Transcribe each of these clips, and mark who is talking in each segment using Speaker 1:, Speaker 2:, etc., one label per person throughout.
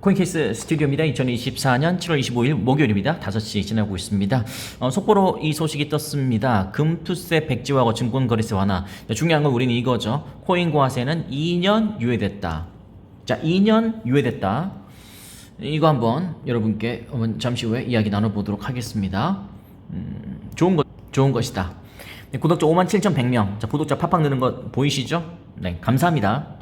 Speaker 1: 코인케이스 스튜디오입니다. 2024년 7월 25일 목요일입니다. 5시 지나고 있습니다. 어, 속보로 이 소식이 떴습니다. 금투세 백지화고 증권거래세 완화. 중요한 건 우리는 이거죠. 코인과세는 2년 유예됐다. 자, 2년 유예됐다. 이거 한번 여러분께 잠시 후에 이야기 나눠보도록 하겠습니다. 음, 좋은 것, 좋은 것이다. 네, 구독자 57,100명. 자, 구독자 팍팍 느는 거 보이시죠? 네, 감사합니다.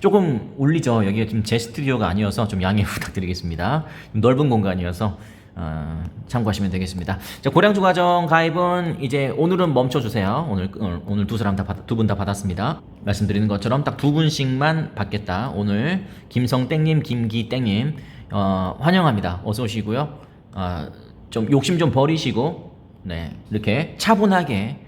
Speaker 1: 조금 울리죠. 여기가 지금 제 스튜디오가 아니어서 좀 양해 부탁드리겠습니다. 좀 넓은 공간이어서 어, 참고하시면 되겠습니다. 자, 고량주 과정 가입은 이제 오늘은 멈춰주세요. 오늘 오늘 두 사람 다 두 분 다 받았습니다. 말씀드리는 것처럼 딱 두 분씩만 받겠다. 오늘 김성땡님, 김기땡님 어, 환영합니다. 어서 오시고요. 어, 좀 욕심 좀 버리시고 네 이렇게 차분하게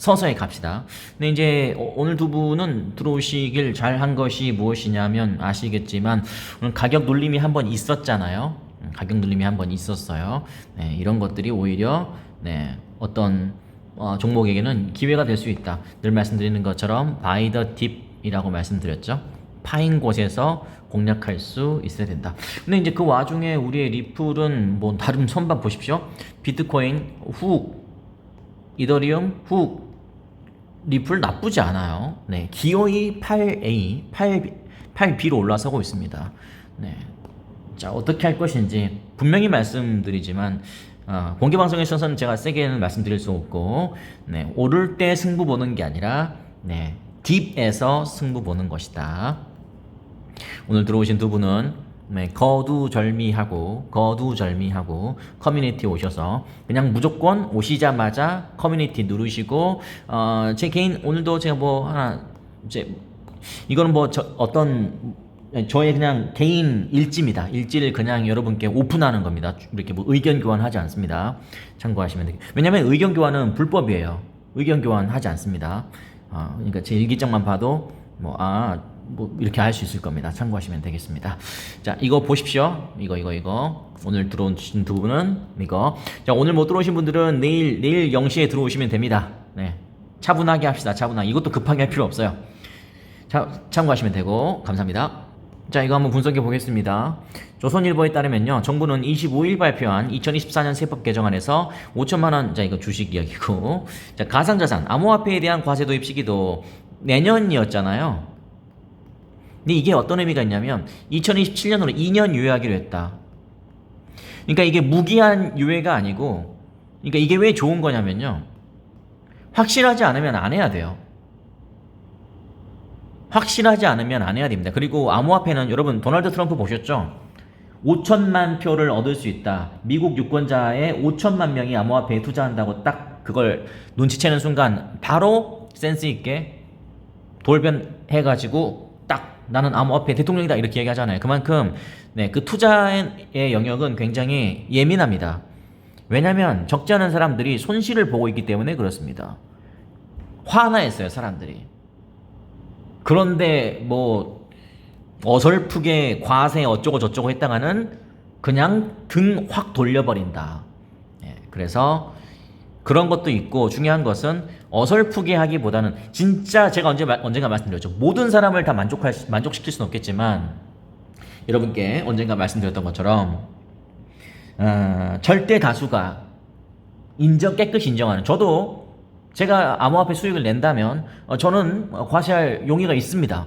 Speaker 1: 서서히 갑시다. 근데 이제 어, 오늘 두 분은 들어오시길 잘 한 것이 무엇이냐면 아시겠지만 오늘 가격 눌림이 한 번 있었잖아요. 음, 가격 눌림이 한 번 있었어요. 네, 이런 것들이 오히려 네, 어떤 어, 종목에게는 기회가 될 수 있다. 늘 말씀드리는 것처럼 바이 더 딥이라고 말씀드렸죠. 파인 곳에서 공략할 수 있어야 된다. 근데 이제 그 와중에 우리의 리플은 뭐 다른 선박 보십시오. 비트코인 훅, 이더리움 훅, 리플 나쁘지 않아요. 네, 기어이 8A, 8, 8B로 올라서고 있습니다. 네. 자, 어떻게 할 것인지 분명히 말씀드리지만 어, 공개 방송에 있어서는 제가 세게는 말씀드릴 수 없고 네, 오를 때 승부 보는 게 아니라 네, 딥에서 승부 보는 것이다. 오늘 들어오신 두 분은 네, 거두절미하고 거두절미하고 커뮤니티 오셔서 그냥 무조건 오시자마자 커뮤니티 누르시고 어, 제 개인 오늘도 제가 뭐 하나 이제 이거는 뭐 저, 어떤 저의 그냥 개인 일지입니다. 일지를 그냥 여러분께 오픈하는 겁니다. 이렇게 뭐 의견 교환하지 않습니다. 참고하시면 되겠. 왜냐하면 의견 교환은 불법이에요. 의견 교환하지 않습니다. 어, 그러니까 제 일기장만 봐도 뭐 아 뭐 이렇게 할수 있을 겁니다. 참고하시면 되겠습니다. 자, 이거 보십시오. 이거 이거 이거. 오늘 들어오신 두 분은 이거. 자, 오늘 못 들어오신 분들은 내일 내일 0시에 들어오시면 됩니다. 네. 차분하게 합시다. 차분하게. 이것도 급하게 할 필요 없어요. 자, 참고하시면 되고 감사합니다. 자, 이거 한번 분석해 보겠습니다. 조선일보에 따르면요. 정부는 25일 발표한 2024년 세법 개정안에서 5천만 원, 자, 이거 주식 이야기고. 자, 가상자산, 암호화폐에 대한 과세 도입 시기도 내년이었잖아요. 근데 이게 어떤 의미가 있냐면 2027년으로 2년 유예하기로 했다. 그러니까 이게 무기한 유예가 아니고 그러니까 이게 왜 좋은 거냐면요. 확실하지 않으면 안 해야 돼요. 확실하지 않으면 안 해야 됩니다. 그리고 암호화폐는 여러분 도널드 트럼프 보셨죠? 5천만 표를 얻을 수 있다. 미국 유권자의 5천만 명이 암호화폐에 투자한다고 딱 그걸 눈치채는 순간 바로 센스 있게 돌변해가지고 딱 나는 암호화폐 대통령이다 이렇게 얘기하잖아요. 그만큼 네, 그 투자의 영역은 굉장히 예민합니다. 왜냐하면 적지 않은 사람들이 손실을 보고 있기 때문에 그렇습니다. 화나 했어요 사람들이. 그런데 뭐 어설프게 과세 어쩌고 저쩌고 했다가는 그냥 등 확 돌려버린다. 예, 그래서 그런 것도 있고 중요한 것은 어설프게 하기보다는 진짜 제가 언제 언젠가 말씀드렸죠. 모든 사람을 다 만족할 만족시킬 수는 없겠지만 여러분께 언젠가 말씀드렸던 것처럼 어, 절대 다수가 인정 깨끗이 인정하는 저도 제가 암호화폐 수익을 낸다면 어, 저는 과세할 용의가 있습니다.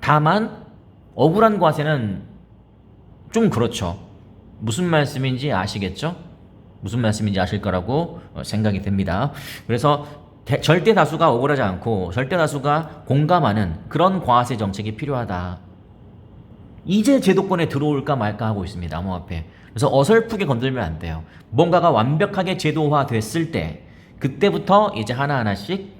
Speaker 1: 다만 억울한 과세는 좀 그렇죠. 무슨 말씀인지 아시겠죠? 무슨 말씀인지 아실 거라고 어, 생각이 됩니다. 그래서 대, 절대 다수가 억울하지 않고 절대 다수가 공감하는 그런 과세 정책이 필요하다. 이제 제도권에 들어올까 말까 하고 있습니다. 암호화폐. 그래서 어설프게 건들면 안 돼요. 뭔가가 완벽하게 제도화 됐을 때 그때부터 이제 하나하나씩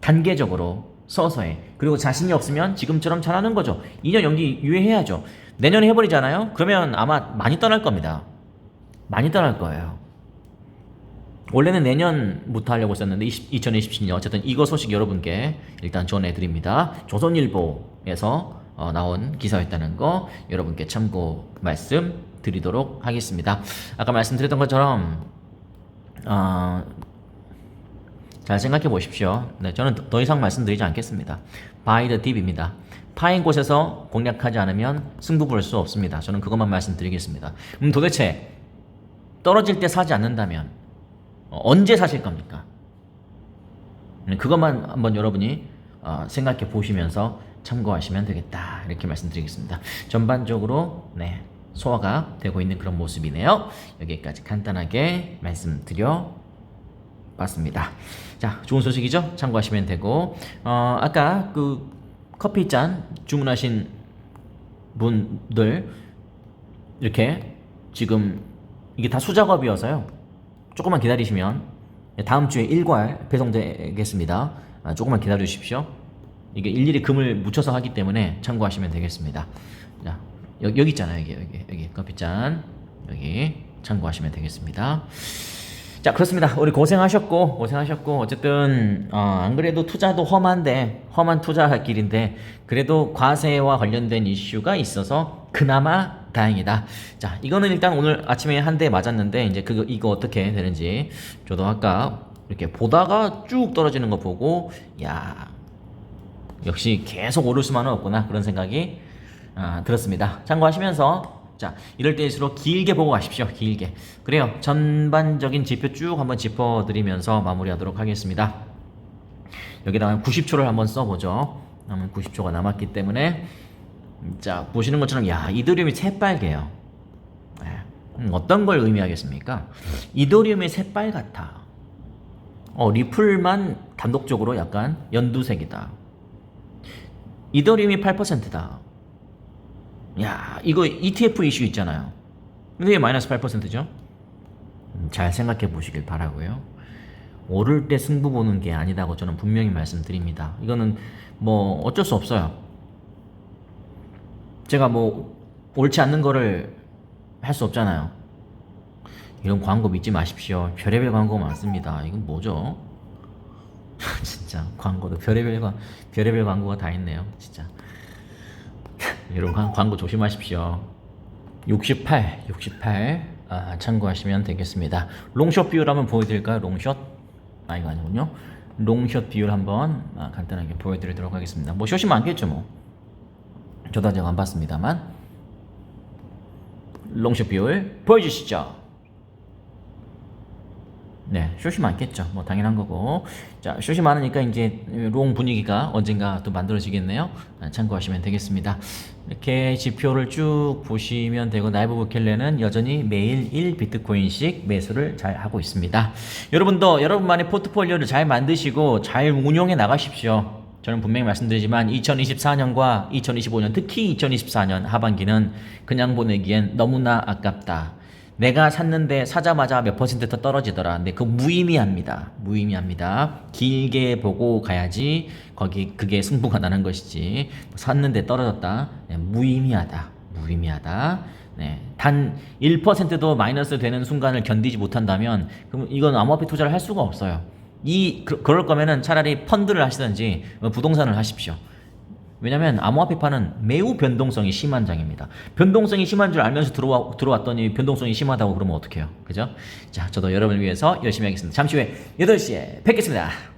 Speaker 1: 단계적으로 서서히 그리고 자신이 없으면 지금처럼 잘하는 거죠. 2년 연기 유예해야죠. 내년에 해버리잖아요. 그러면 아마 많이 떠날 겁니다. 많이 떠날 거예요. 원래는 내년부터 하려고 했었는데 2027년 어쨌든 이거 소식 여러분께 일단 전해드립니다. 조선일보에서 어, 나온 기사였다는 거 여러분께 참고 말씀 드리도록 하겠습니다. 아까 말씀드렸던 것처럼 어, 잘 생각해 보십시오. 네, 저는 더 이상 말씀드리지 않겠습니다. 바이 더 딥입니다. 파인 곳에서 공략하지 않으면 승부 볼 수 없습니다. 저는 그것만 말씀드리겠습니다. 음, 도대체 떨어질 때 사지 않는다면 어, 언제 사실 겁니까? 네, 그것만 한번 여러분이 어, 생각해 보시면서 참고하시면 되겠다 이렇게 말씀드리겠습니다. 전반적으로 네, 소화가 되고 있는 그런 모습이네요. 여기까지 간단하게 말씀드려 봤습니다. 자, 좋은 소식이죠? 참고하시면 되고 어, 아까 그 커피 잔 주문하신 분들 이렇게 지금 이게 다 수작업이어서요. 조금만 기다리시면 다음 주에 일괄 배송되겠습니다. 아, 조금만 기다려 주십시오. 이게 일일이 금을 묻혀서 하기 때문에 참고하시면 되겠습니다. 자, 여기, 여기 있잖아요. 여기, 여기, 여기 커피잔. 여기 참고하시면 되겠습니다. 자, 그렇습니다. 우리 고생하셨고, 고생하셨고, 어쨌든, 어, 안 그래도 투자도 험한데, 험한 투자 길인데, 그래도 과세와 관련된 이슈가 있어서 그나마 다행이다. 자, 이거는 일단 오늘 아침에 한 대 맞았는데, 이제 그, 이거 어떻게 되는지, 저도 아까 이렇게 보다가 쭉 떨어지는 거 보고, 야, 역시 계속 오를 수만은 없구나. 그런 생각이 아, 들었습니다. 참고하시면서 자 이럴 때일수록 길게 보고 가십시오. 길게. 그래요. 전반적인 지표 쭉 한번 짚어드리면서 마무리하도록 하겠습니다. 여기다가 90초를 한번 써보죠. 남은 90초가 남았기 때문에 자 보시는 것처럼 야 이더리움이 새빨개요. 네. 음, 어떤 걸 의미하겠습니까? 이더리움이 새빨갛다. 어 리플만 단독적으로 약간 연두색이다. 이더리움이 8%다. 야, 이거 ETF 이슈 있잖아요. 왜 마이너스 8%죠? 음, 잘 생각해 보시길 바라고요. 오를 때 승부 보는 게 아니다고 저는 분명히 말씀드립니다. 이거는 뭐 어쩔 수 없어요. 제가 뭐 옳지 않는 거를 할 수 없잖아요. 이런 광고 믿지 마십시오. 별의별 광고 많습니다. 이건 뭐죠? 진짜 광고도 별의별 광 별의별 광고가 다 있네요. 진짜. 여러분 광- 광고 조심하십시오. 68, 68 아, 참고하시면 되겠습니다. 롱숏 비율 한번 보여드릴까요? 롱숏? 아 이거 아니군요. 롱숏 비율 한번 아, 간단하게 보여드리도록 하겠습니다. 뭐 숏이 많겠죠 뭐. 저도 아직 안 봤습니다만 롱숏 비율 보여주시죠. 네, 숏이 많겠죠. 뭐 당연한 거고. 자, 숏이 많으니까 이제 롱 분위기가 언젠가 또 만들어지겠네요. 아, 참고하시면 되겠습니다. 이렇게 지표를 쭉 보시면 되고 나이브 부켈레는 여전히 매일 1 비트코인씩 매수를 잘 하고 있습니다. 여러분도 여러분만의 포트폴리오를 잘 만드시고 잘 운용해 나가십시오. 저는 분명히 말씀드리지만 2024년과 2025년 특히 2024년 하반기는 그냥 보내기엔 너무나 아깝다. 내가 샀는데 사자마자 몇 퍼센트 더 떨어지더라. 근데 그 무의미합니다. 무의미합니다. 길게 보고 가야지 거기 그게 승부가 나는 것이지. 샀는데 떨어졌다. 네, 무의미하다. 무의미하다. 네, 단 1%도 마이너스 되는 순간을 견디지 못한다면 그럼 이건 암호화폐 투자를 할 수가 없어요. 이 그, 그럴 거면은 차라리 펀드를 하시든지 어, 부동산을 하십시오. 왜냐면 암호화폐 파는 매우 변동성이 심한 장입니다. 변동성이 심한 줄 알면서 들어와, 들어왔더니 변동성이 심하다고 그러면 어떡해요? 그죠? 자, 저도 여러분을 위해서 열심히 하겠습니다. 잠시 후에 8시에 뵙겠습니다.